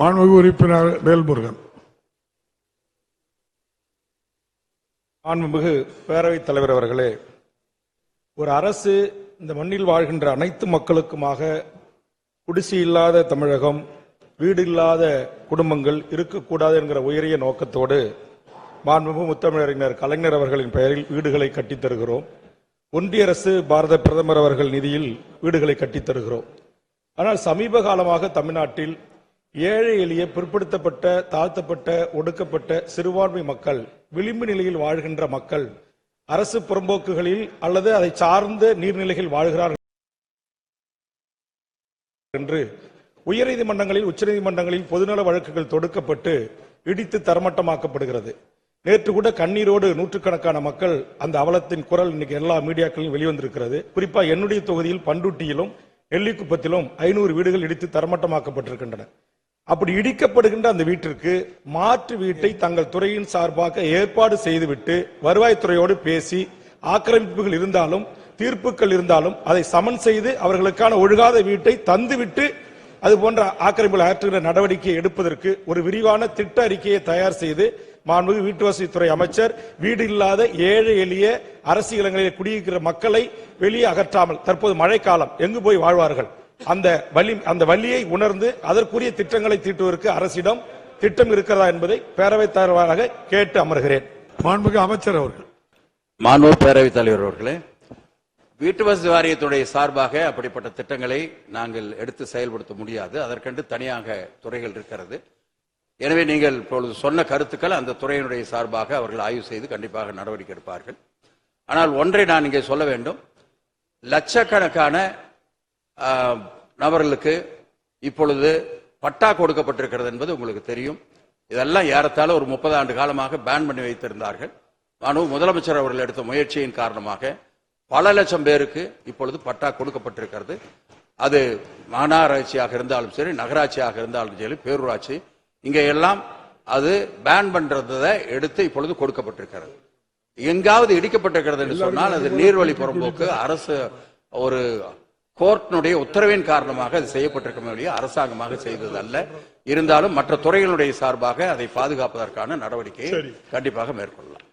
மாண்புமிகு உறுப்பினர் வேல்முருகன். மாண்புமிகு பேரவைத் தலைவர் அவர்களே ஒரு அரசு இந்த மண்ணில் வாழ்கின்ற அனைத்து மக்களுக்குமாக குடிசை இல்லாத தமிழகம் வீடு இல்லாத குடும்பங்கள் இருக்கக்கூடாது என்கிற உயரிய நோக்கத்தோடு மாண்புமிகு முத்தமிழறிஞர் கலைஞர் அவர்களின் பெயரில் வீடுகளை கட்டித் தருகிறோம். ஒன்றிய அரசு பாரத பிரதமர் அவர்கள் நிதியில் வீடுகளை கட்டித் தருகிறோம். ஆனால் சமீப காலமாக தமிழ்நாட்டில் ஏழை எளிய பிற்படுத்தப்பட்ட தாழ்த்தப்பட்ட ஒடுக்கப்பட்ட சிறுபான்மை மக்கள் விளிம்பு நிலையில் வாழ்கின்ற மக்கள் அரசு புறம்போக்குகளில் அல்லது அதை சார்ந்த நீர்நிலைகள் வாழ்கிறார்கள் என்று உயர்நீதிமன்றங்களில் உச்சநீதிமன்றங்களில் பொதுநல வழக்குகள் தொடுக்கப்பட்டு இடித்து தரமட்டமாக்கப்படுகிறது. நேற்று கூட கண்ணீரோடு நூற்றுக்கணக்கான மக்கள் அந்த அவலத்தின் குரல் இன்னைக்கு எல்லா மீடியாக்களிலும் வெளிவந்திருக்கிறது. குறிப்பா என்னுடைய தொகுதியில் பண்டூட்டியிலும் நெல்லிக்குப்பத்திலும் ஐநூறு வீடுகள் இடித்து தரமட்டமாக்கப்பட்டிருக்கின்றன. அப்படி இடிக்கப்படுகின்ற அந்த வீட்டிற்கு மாற்று வீட்டை தங்கள் துறையின் சார்பாக ஏற்பாடு செய்துவிட்டு வருவாய்த்துறையோடு பேசி ஆக்கிரமிப்புகள் இருந்தாலும் தீர்ப்புகள் இருந்தாலும் அதை சமன் செய்து அவர்களுக்கான ஒழுகாத வீட்டை தந்துவிட்டு அது போன்ற ஆக்கிரமிப்புகள் அகற்றுகிற நடவடிக்கையை எடுப்பதற்கு ஒரு விரிவான திட்ட அறிக்கையை தயார் செய்து மாண்புமிகு வீட்டு வசதித்துறை அமைச்சர் வீடு இல்லாத ஏழை எளிய அரசியலங்களில் குடியிருக்கிற மக்களை வெளியே அகற்றாமல் தற்போது மழைக்காலம் எங்கு போய் வாழ்வார்கள்? அந்த வலி அந்த வலியை உணர்ந்து அதற்குரிய திட்டங்களை தீட்டுவதற்கு அரசிடம் திட்டம் இருக்கிறதா என்பதை பேரவைத் தலைவராக கேட்டு அமர்கிறேன். மாண்புமிகு அமைச்சர் அவர்கள். மாண்பு பேரவைத் தலைவர் அவர்களே வீட்டு வசதி வாரியத்துடைய சார்பாக அப்படிப்பட்ட திட்டங்களை நாங்கள் எடுத்து செயல்படுத்த முடியாது. அதற்கென்று தனியாக துறைகள் இருக்கிறது. எனவே நீங்கள் இப்பொழுது சொன்ன கருத்துக்கள் அந்த துறையினுடைய சார்பாக அவர்கள் ஆய்வு செய்து கண்டிப்பாக நடவடிக்கை எடுப்பார்கள். ஆனால் ஒன்றை நான் இங்கே சொல்ல வேண்டும். லட்சக்கணக்கான நபர்களுக்கு இப்பொழுது பட்டா கொடுக்கப்பட்டிருக்கிறது என்பது உங்களுக்கு தெரியும். இதெல்லாம் ஏறத்தாழ ஒரு முப்பது ஆண்டு காலமாக பேன் பண்ணி வைத்திருந்தார்கள். ஆனால் முதலமைச்சர் அவர்கள் எடுத்த முயற்சியின் காரணமாக பல லட்சம் பேருக்கு இப்பொழுது பட்டா கொடுக்கப்பட்டிருக்கிறது. அது மாநகராட்சியாக இருந்தாலும் சரி நகராட்சியாக இருந்தாலும் சரி பேரூராட்சி இங்க எல்லாம் அது பேன் பண்றதை எடுத்து இப்பொழுது கொடுக்கப்பட்டிருக்கிறது. எங்காவது இடிக்கப்பட்டிருக்கிறது என்று சொன்னால் அது நீர்வழி புறம்போக்கு அரசு ஒரு கோர்ட்டினுடைய உத்தரவின் காரணமாக அது செய்யப்பட்டிருக்கமே ஒழிய அரசாங்கமாக செய்தது அல்ல இருந்தாலும் மற்ற துறைகளுடைய சார்பாக அதை பாதுகாப்பதற்கான நடவடிக்கையை கண்டிப்பாக மேற்கொள்ளலாம்.